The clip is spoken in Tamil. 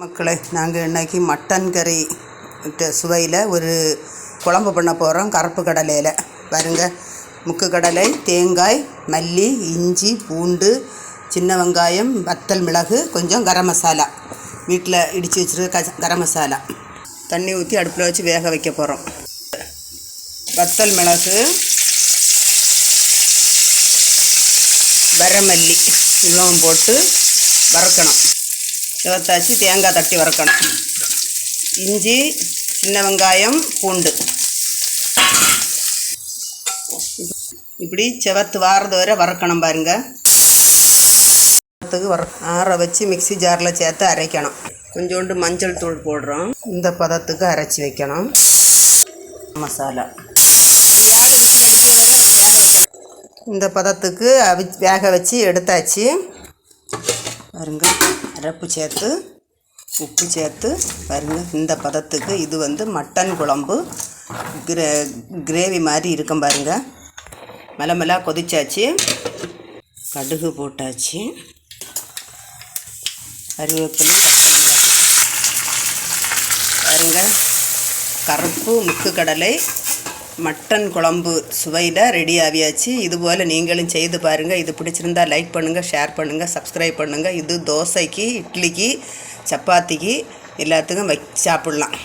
மக்களை நாங்கள் இன்றைக்கி மட்டன் கறி சுவையில் ஒரு குழம்பு பண்ண போகிறோம் கருப்பு கடலையில். பாருங்க முக்கு கடலை தேங்காய் மல்லி இஞ்சி பூண்டு சின்ன வெங்காயம் வத்தல் மிளகு கொஞ்சம் கரம் மசாலா. வீட்டில் இடித்து வச்சுருக்க கரம் மசாலா. தண்ணி ஊற்றி அடுப்பில் வச்சு வேக வைக்க போகிறோம் வத்தல் மிளகு வரமல்லி இவ்வளவும் போட்டு வறுக்கணும். இவத்தாச்சு தேங்காய் தட்டி வறுக்கணும். இஞ்சி சின்ன வெங்காயம் பூண்டு. இப்படி செவத்து வாரது வரை வறுக்கணும் பாருங்க. வறுத்துக்கு வர ஆற வச்சு மிக்ஸி ஜாரில் சேர்த்து அரைக்கணும். கொஞ்சோண்டு மஞ்சள் தூள் போடுறோம். இந்த பதத்துக்கு அரைச்சி வைக்கணும். மசாலா. அடிக்க வேக இந்த பதத்துக்கு அவி வேக வச்சு எடுத்தாச்சு. பாருங்கள் அரப்பு சேர்த்து உப்பு சேர்த்து பாருங்க. இந்த பதத்துக்கு இது வந்து மட்டன் குழம்பு. கிரே கிரேவி மாதிரி இருக்கும் பாருங்க. மெல மெலாக கொதிச்சாச்சு. கடுகு போட்டாச்சு. கருவேப்பிலை வத்தல் பாருங்க. கருப்பு முக்கு கடலை மட்டன் குழம்பு சுவையில் ரெடி ஆகியாச்சு. இதுபோல் நீங்களும் செய்து பாருங்கள் இது பிடிச்சிருந்தா லைக் பண்ணுங்கள் ஷேர் பண்ணுங்கள் சப்ஸ்கிரைப் பண்ணுங்கள் இது தோசைக்கு இட்லிக்கு சப்பாத்திக்கு எல்லாத்துக்கும் வை சாப்பிட்லாம்.